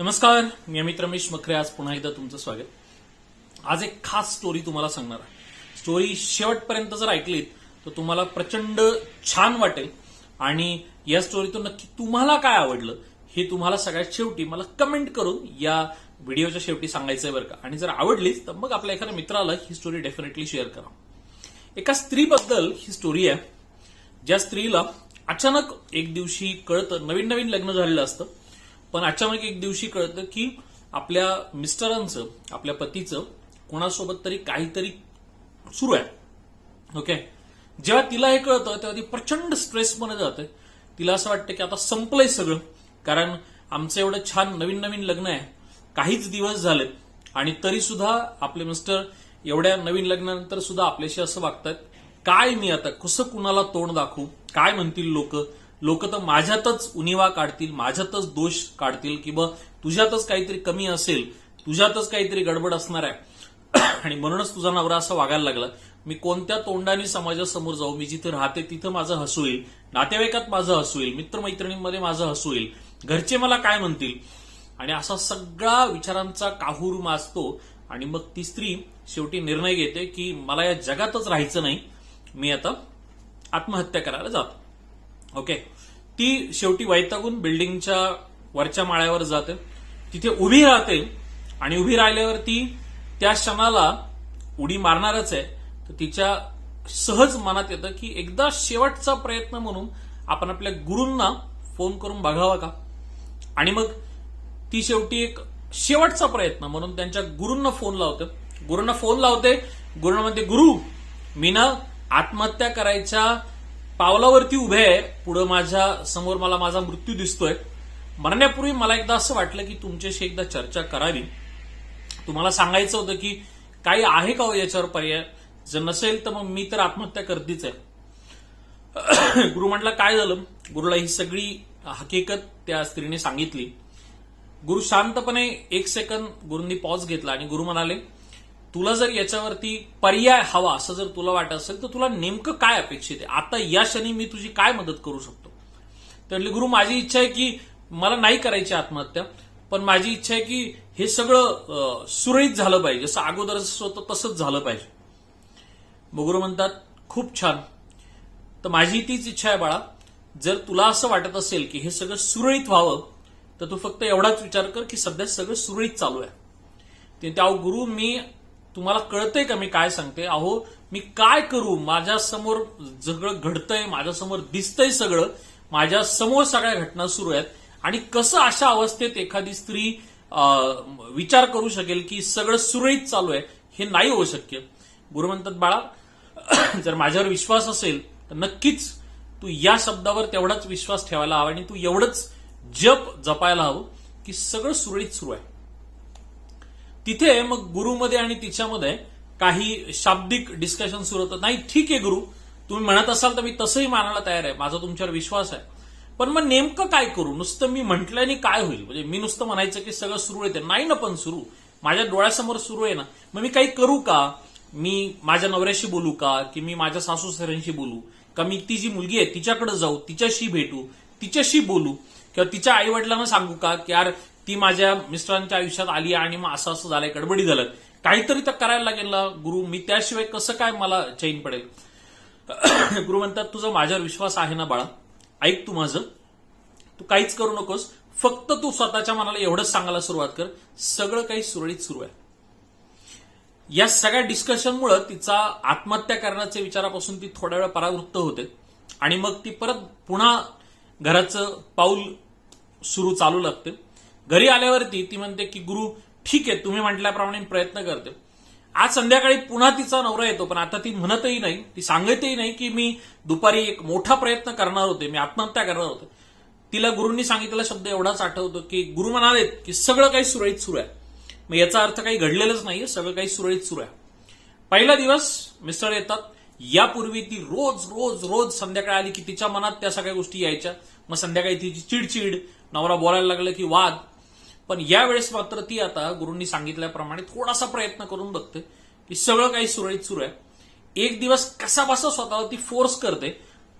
नमस्कार मी अमित रमेश मखरे आज पुन्हा एकदा तुमचं स्वागत. आज एक खास स्टोरी तुम्हाला सांगणार आहे. स्टोरी शेवटपर्यंत जर ऐकलीत तर तुम्हाला प्रचंड छान वाटेल. आणि या स्टोरीतून नक्की तुम्हाला काय आवडलं हे तुम्हाला सगळ्यात शेवटी मला कमेंट करून या व्हिडिओच्या शेवटी सांगायचं आहे बरं का. आणि जर आवडलीच तर मग आपल्या एखाद्या मित्राला ही स्टोरी डेफिनेटली शेअर करा. एका स्त्रीबद्दल ही स्टोरी आहे ज्या स्त्रीला अचानक एक दिवशी कळतं नवीन नवीन लग्न झालेलं असतं. पण अचानक एक दिवशी कळतं की आपल्या मिस्टरांचं आपल्या पतीचं कोणासोबत तरी काहीतरी सुरू आहे. ओके जेव्हा तिला हे कळतं तेव्हा ती प्रचंड स्ट्रेसमध्ये जाते. तिला असं वाटतं की आता संपलंय सगळं. कारण आमचं एवढं छान नवीन नवीन लग्न आहे. काहीच दिवस झाले. आणि तरी सुद्धा आपले मिस्टर एवढ्या नवीन लग्नानंतर सुद्धा आपल्याशी असं वागतात काय मी आता? कसं कुणाला तोंड दाखवू? काय म्हणतील लोक? लोक तर माझ्यातच उनिवा काढतील माझ्यातच दोष काढतील किंवा तुझ्यातच काहीतरी कमी असेल तुझ्यातच काहीतरी गडबड असणार आहे. आणि म्हणूनच तुझा नवरा असा वागायला लागला मी कोणत्या तोंडाने समाजासमोर जाऊ मी जिथे राहते तिथं माझं हसू येईल नातेवाईकात माझं हसू येईल मित्रमैत्रिणींमध्ये माझं हसू येईल घरचे मला काय म्हणतील? आणि असा सगळा विचारांचा काहूर माजतो. आणि मग ती स्त्री शेवटी निर्णय घेते की मला या जगातच राहायचं नाही मी आता आत्महत्या करायला जातो. ओके. ती शेवटी वैतागून बिल्डिंगच्या वरच्या माळ्यावर जाते. तिथे उभी राहते आणि उभी राहिल्यावर ती त्या क्षणाला उडी मारणारच आहे. तर तिच्या सहज मनात येतं की एकदा शेवटचा प्रयत्न म्हणून आपण आपल्या गुरूंना फोन करून बघावा का? आणि मग ती शेवटी एक शेवटचा प्रयत्न म्हणून त्यांच्या गुरूंना फोन लावते. गुरूंना फोन लावते. गुरूंना म्हणते गुरु मी ना आत्महत्या करायच्या पावलावरती उभे आहे पुढं माझ्यासमोर मला माझा मृत्यू दिसतोय. मरण्यापूर्वी मला एकदा असं वाटलं की तुमच्याशी एकदा चर्चा करावी. तुम्हाला सांगायचं होतं की काही आहे का हो याच्यावर पर्याय? जर नसेल तर मग मी तर आत्महत्या करतीच आहे. गुरु म्हटलं काय झालं? गुरुला ही सगळी हकीकत त्या स्त्रीने सांगितली. गुरु शांतपणे एक सेकंद गुरुंनी पॉज घेतला आणि गुरु म्हणाले तुला जर याच्यावरती पर्याय हवा असं जर तुला वाटत असेल तर तुला नेमकं काय अपेक्षित आहे? आता या क्षणी मी तुझी काय मदत करू शकतो? तर गुरु माझी इच्छा आहे की मला नाही करायची आत्महत्या पण माझी इच्छा आहे की हे सगळं सुरळीत झालं पाहिजे. जसं अगोदर जसं होतं तसंच झालं पाहिजे. मग गुरु म्हणतात खूप छान. तर माझी तीच इच्छा आहे बाळा. जर तुला असं वाटत असेल की हे सगळं सुरळीत व्हावं तर तू फक्त एवढाच विचार कर की सध्या सगळं सुरळीत चालू आहे. ते त्या गुरु मी तुम्हाला कळतंय का मी काय सांगते? अहो मी काय करू? माझ्यासमोर सगळं घडतंय माझ्यासमोर दिसतंय सगळं. माझ्यासमोर सगळ्या घटना सुरू आहेत. आणि कसं अशा अवस्थेत एखादी स्त्री विचार करू शकेल की सगळं सुरळीत चालू आहे हे नाही होऊ शक्य. गुरु म्हणतात बाळा जर माझ्यावर विश्वास असेल तर नक्कीच तू या शब्दावर तेवढाच विश्वास ठेवायला हवा आणि तू एवढंच जप जपायला हवं की सगळं सुरळीत सुरू आहे. तिथे मग गुरुमध्ये आणि तिच्यामध्ये काही शाब्दिक डिस्कशन सुरू होतं नाही ठीक आहे गुरु. तुम्ही म्हणत असाल तर मी तसंही मानायला तयार आहे. माझा तुमच्यावर विश्वास आहे. पण मग नेमकं काय करू? नुसतं मी म्हटल्याने काय होईल? म्हणजे मी नुसतं म्हणायचं की सगळं सुरू आहे ते. नाही ना पण सुरू. माझ्या डोळ्यासमोर सुरू आहे ना. मग मी काही करू का? मी माझ्या नवऱ्याशी बोलू का? की मी माझ्या सासू सासऱ्यांशी बोलू? का मी ती जी मुलगी आहे तिच्याकडे जाऊ? तिच्याशी भेटू? तिच्याशी बोलू? किंवा तिच्या आई वडिलांना सांगू का? की यार ती माझ्या मिस्टरांच्या आयुष्यात आली आणि मग असं असं झालंय गडबडी झालं. काहीतरी तर करायला लागेल ना गुरु. मी त्याशिवाय कसं काय मला चैन पडेल? गुरु म्हणतात तुझा माझ्यावर विश्वास आहे ना बाळा? ऐक तू माझं. तू काहीच करू नकोस. फक्त तू स्वतःच्या मनाला एवढंच सांगायला सुरुवात कर. सगळं काही सुरळीत सुरू आहे. या सगळ्या डिस्कशनमुळे तिचा आत्महत्या करण्याच्या विचारापासून ती थोड्या वेळ परावृत्त होते. आणि मग ती परत पुन्हा घराचं पाऊल सुरू चालू लागते. घरी आल्यावरती ती म्हणते की गुरु ठीक आहे तुम्ही म्हटल्याप्रमाणे मी प्रयत्न करते. आज संध्याकाळी पुन्हा तिचा नवरा येतो पण आता ती म्हणतही नाही ती सांगतही नाही की मी दुपारी एक मोठा प्रयत्न करणार होते मी आत्महत्या करणार होते. तिला गुरुंनी सांगितलेला शब्द एवढाच आठवतो की गुरु म्हणालेत की सगळं काही सुरळीत सुरू आहे. मग याचा अर्थ काही घडलेलंच नाहीये सगळं काही सुरळीत सुरू आहे. पहिला दिवस मिस्टर येतात यापूर्वी ती रोज रोज रोज संध्याकाळी आली की तिच्या मनात त्या सगळ्या गोष्टी यायच्या. मग संध्याकाळी तिची चिडचिड नवरा बोलायला लागलं की वाद पण यावेळेस मात्र ती आता गुरूंनी सांगितल्याप्रमाणे थोडासा प्रयत्न करून बघते. की सगळं काही सुरळीत सुरू आहे. एक दिवस कसा बसा स्वतःला ती फोर्स करते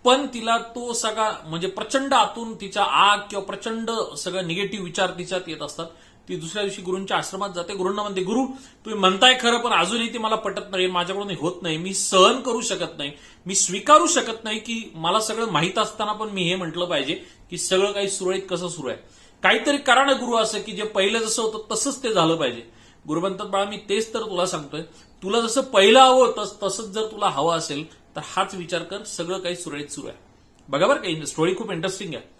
पण तिला तो सगळा म्हणजे प्रचंड आतून तिच्या आग किंवा प्रचंड सगळं निगेटिव्ह विचार तिच्यात येत असतात. ती दुसऱ्या दिवशी गुरूंच्या आश्रमात जाते. गुरूंना म्हणते गुरु तुम्ही म्हणताय खरं पण अजूनही ते मला पटत नाही. माझ्याकडून हे होत नाही. मी सहन करू शकत नाही. मी स्वीकारू शकत नाही की मला सगळं माहीत असताना पण मी हे म्हटलं पाहिजे की सगळं काही सुरळीत कसं सुरू आहे. काहीतरी करा ना गुरु असं की जे पहिलं जसं होतं तसंच ते झालं पाहिजे. गुरु म्हणतात बाळा मी तेच तर तुला सांगतोय. तुला जसं पहिलं हवं होतं तसंच जर तुला हवं असेल तर हाच विचार कर. सगळं काही सुरळीत सुरू आहे. बघा बरं काही स्टोरी खूप इंटरेस्टिंग आहे.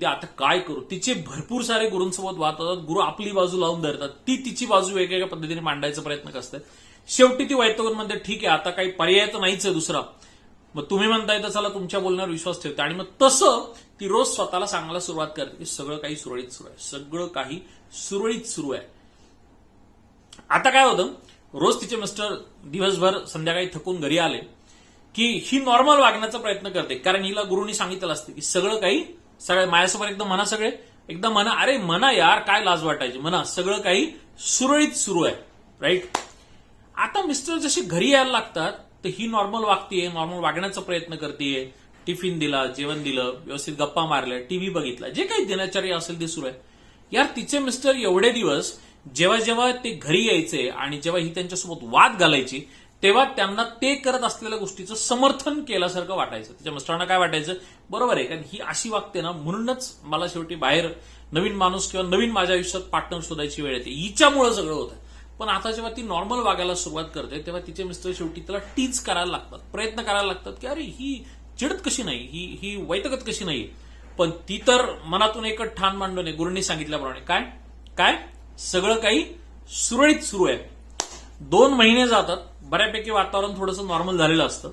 ती आता काय करू? तिचे भरपूर सारे गुरूंसोबत वाद होतात. गुरु आपली बाजू लावून धरतात. ती तिची बाजू वेगवेगळ्या पद्धतीने मांडायचा प्रयत्न करते. शेवटी ती वैतवन म्हणते ठीक आहे आता काही पर्याय तर नाहीच आहे दुसरा. मग तुम्ही म्हणताय तर चला तुमच्या बोलण्यावर विश्वास ठेवते. आणि मग तसं ती रोज स्वतःला सांगायला सुरुवात करते की सगळं काही सुरळीत सुरू आहे. सगळं काही सुरळीत सुरू आहे. आता काय होतं? रोज तिचे मिस्टर दिवसभर संध्याकाळी थकून घरी आले की ही नॉर्मल वागण्याचा प्रयत्न करते. कारण हिला गुरुनी सांगितलं असते की सगळं काही सगळं माझ्यासमोर एकदम म्हणा सगळे एकदम म्हणा अरे म्हणा यार काय लाज वाटायची? म्हणा सगळं काही सुरळीत सुरू आहे. राईट आता मिस्टर जसे घरी यायला लागतात तर ही नॉर्मल वागतीये नॉर्मल वागण्याचा प्रयत्न करते टिफिन दिला जेवण दिलं व्यवस्थित गप्पा मारल्या टीव्ही बघितला जे काही दिनचर्या असेल ते सुरू आहे. यार तिचे मिस्टर एवढे दिवस जेव्हा जेव्हा ते घरी यायचे आणि जेव्हा ही त्यांच्यासोबत वाद घालायची तेव्हा त्यांना ते करत असलेल्या गोष्टीचं समर्थन केल्यासारखं वाटायचं. तिच्या मिस्टरांना काय वाटायचं? बरोबर आहे कारण ही अशी वागते ना म्हणूनच मला शेवटी बाहेर नवीन माणूस किंवा नवीन माझ्या आयुष्यात पार्टनर शोधायची वेळ येते. हिच्यामुळे सगळं होतं. पण आता जेव्हा ती नॉर्मल वागायला सुरुवात करते तेव्हा तिचे मिस्टर शेवटी तिला टीच करायला लागतात प्रयत्न करायला लागतात की अरे ही चिडत कशी नाही ही ही वैतगत कशी नाही पण ती तर मनातून एकच ठाण मांडून आहे गुरुंनी सांगितल्याप्रमाणे काय? काय? सगळं काही सुरळीत सुरू आहे. दोन महिने जातात बऱ्यापैकी वातावरण थोडंसं नॉर्मल झालेलं असतं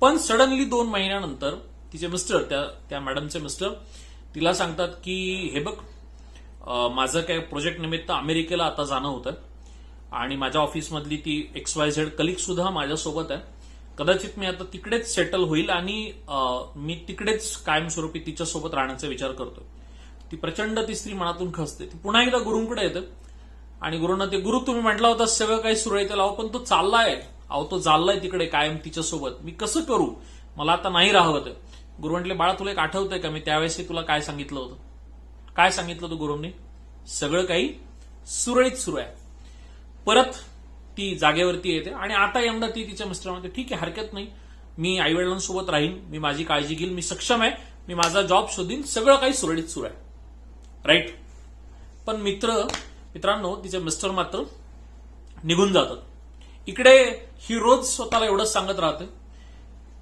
पण सडनली दोन महिन्यानंतर तिचे मिस्टर त्या त्या मॅडमचे मिस्टर तिला सांगतात की हे बघ माझं काय प्रोजेक्ट निमित्त अमेरिकेला आता जाणं होतं आणि माझ्या ऑफिसमधली ती एक्स वाय झेड कलिक सुद्धा माझ्यासोबत आहे. कदाचित मी आता तिकडेच सेटल होईल आणि मी तिकडेच कायमस्वरूपी तिच्यासोबत राहण्याचा विचार करतो ती प्रचंड ती स्त्री मनातून खसते. ती पुन्हा एकदा गुरुंकडे येते. आणि गुरुंना ते गुरु तुम्ही म्हटला होता सगळं काही सुरळीत लावा पण तो चाललाय. अहो तो चाललाय तिकडे कायम तिच्यासोबत. मी कसं करू? मला आता नाही राहवत गुरु म्हटले बाळा तुला एक आठवतंय का? मी त्यावेळेस तुला काय सांगितलं होतं? काय सांगितलं होतं गुरुंनी? सगळं काही सुरळीत सुरू आहे. परत ती जागेवरती येते. आणि आता यंदा ती तिच्या मिस्टरांमध्ये ठीक आहे हरकत नाही. मी आई वडिलांसोबत राहीन. मी माझी काळजी घेईल. मी सक्षम आहे. मी माझा जॉब शोधीन. सगळं काही सुरळीत सुरू आहे. राईट पण मित्र मित्रांनो तिचे मिस्टर मात्र निघून जातात. इकडे ही रोज स्वतःला एवढंच सांगत राहते.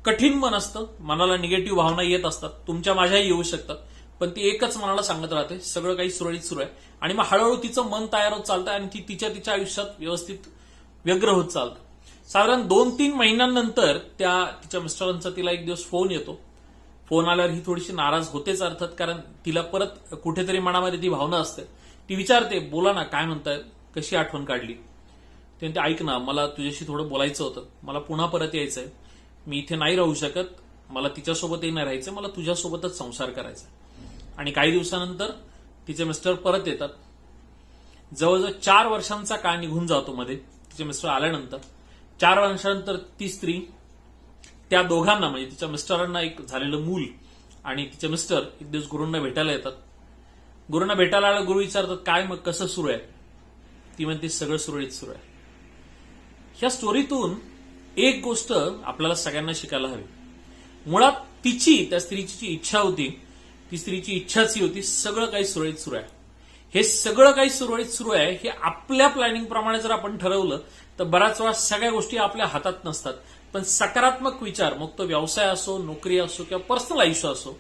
कठीण मन असतं. मनाला निगेटिव्ह भावना येत असतात. तुमच्या माझ्याही येऊ शकतात. पण ती एकच मनाला सांगत राहते सगळं काही सुरळीत सुरू आहे. आणि मग हळूहळू तिचं मन तयार होत चालतं आणि ती तिच्या तिच्या आयुष्यात व्यवस्थित व्यग्र होत चालतं. साधारण दोन तीन महिन्यांनंतर त्या तिच्या मिस्टरांचा तिला एक दिवस फोन येतो. फोन आल्यावर ही थोडीशी नाराज होतेच अर्थात कारण तिला परत कुठेतरी मनामध्ये ती भावना असते. ती विचारते बोला ना काय म्हणताय? कशी आठवण काढली? ते ऐक ना मला तुझ्याशी थोडं बोलायचं होतं. मला पुन्हा परत यायचंय. मी इथे नाही राहू शकत. मला तिच्यासोबतही नाही राहायचं मला तुझ्यासोबतच संसार करायचा आणि काही दिवसानंतर तिचे मिस्टर परत येतात. जवळजवळ चार वर्षांचा काळ निघून जातो मध्ये. तिचे मिस्टर आल्यानंतर चार वर्षानंतर ती स्त्री त्या दोघांना म्हणजे तिच्या मिस्टरांना एक झालेलं मूल आणि तिचे मिस्टर एक दिवस गुरूंना भेटायला येतात. गुरूंना भेटायला आलं गुरु विचारतात काय मग कसं सुरू आहे? ती म्हणते सगळं सुरळीत सुरू आहे. ह्या स्टोरीतून एक गोष्ट आपल्याला सगळ्यांना शिकायला हवी. मुळात तिची त्या स्त्रीची जी इच्छा होती ती स्त्रीची इच्छाच ही होती सगळं काही सुरळीत सुरू आहे. हे सगळं काही सुरळीत सुरू आहे. हे आपल्या प्लॅनिंग प्रमाणे जर आपण ठरवलं तर बऱ्याच वेळा सगळ्या गोष्टी आपल्या हातात नसतात. पण सकारात्मक विचार मग तो व्यवसाय असो नोकरी असो किंवा पर्सनल आयुष्य असो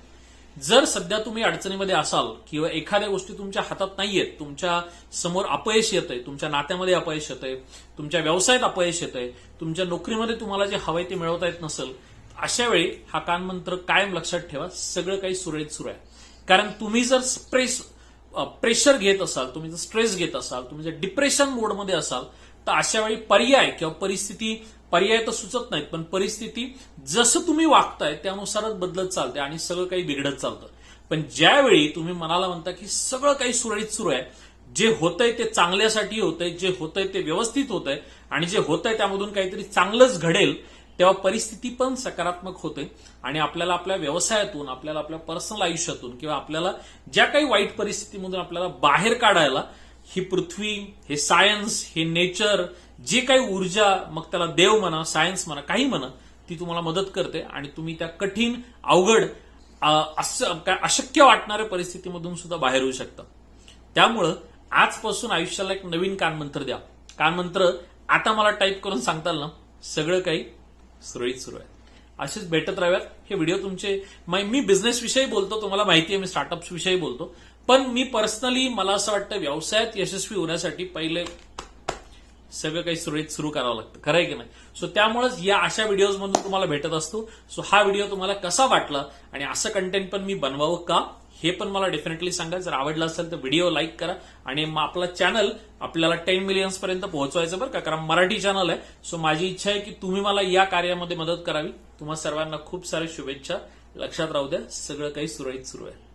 जर सध्या तुम्ही अडचणीमध्ये असाल किंवा एखाद्या गोष्टी तुमच्या हातात नाहीयेत तुमच्यासमोर अपयश येत आहे तुमच्या नात्यामध्ये अपयश येत आहे तुमच्या व्यवसायात अपयश येत आहे तुमच्या नोकरीमध्ये तुम्हाला जे हवंय ते मिळवता येत नसेल अशा वेळी हा कानमंत्र कायम लक्षात ठेवा. सगळं काही सुरळीत सुरू आहे. कारण तुम्ही जर स्ट्रेस प्रेशर घेत असाल तुम्ही जर स्ट्रेस घेत असाल तुम्ही जर डिप्रेशन मोडमध्ये असाल तर अशा वेळी पर्याय किंवा परिस्थिती पर्याय तर सुचत नाहीत पण परिस्थिती जसं तुम्ही वागताय त्यानुसारच बदलत चालते आणि सगळं काही बिघडत चालतं. पण ज्यावेळी तुम्ही मनाला म्हणता की सगळं काही सुरळीत सुरू आहे जे होतंय ते चांगल्यासाठी होतंय जे होतंय ते व्यवस्थित होतंय आणि जे होतंय त्यामधून काहीतरी चांगलंच घडेल तेव्हा परिस्थिती पण सकारात्मक होते आणि आपल्याला आपल्या व्यवसायातून आपल्याला आपल्या पर्सनल आयुष्यातून किंवा आपल्याला ज्या काही वाईट परिस्थितीमधून आपल्याला बाहेर काढायला ही पृथ्वी हे सायन्स हे नेचर जे काही ऊर्जा मग त्याला देव म्हणा सायन्स म्हणा काही म्हणा ती तुम्हाला मदत करते आणि तुम्ही त्या कठीण अवघड असं काय अशक्य वाटणाऱ्या परिस्थितीमधून सुद्धा बाहेर येऊ शकता. त्यामुळं आजपासून आयुष्याला एक नवीन कानमंत्र द्या. कानमंत्र आता मला टाईप करून सांगताल ना सगळं काही सुरळीत सुरू आहे असेच भेटत राहाव्यात हे व्हिडिओ तुमचे मी बिझनेस विषयी बोलतो तुम्हाला माहिती आहे मी स्टार्टअप्स विषयी बोलतो. पण मी पर्सनली मला असं वाटतं व्यवसायात यशस्वी होण्यासाठी पहिले सगळं काही सुरळीत सुरू करावं लागतं. खरं आहे की नाही? सो त्यामुळेच या अशा व्हिडिओज मधून तुम्हाला भेटत असतो. सो हा व्हिडिओ तुम्हाला कसा वाटला? आणि असं कंटेंट पण मी बनवावं का? हे पण मला डेफिनेटली सांगा. जर आवडलं असेल तर व्हिडिओ लाईक करा. आणि मग आपला चॅनल आपल्याला टेन मिलियन्स पर्यंत पोहोचवायचं बरं का? कारण मराठी चॅनल आहे. सो माझी इच्छा आहे की तुम्ही मला या कार्यामध्ये मदत करावी. तुम्हा सर्वांना खूप साऱ्या शुभेच्छा. लक्षात राहू द्या. सगळं काही सुरळीत सुरू आहे.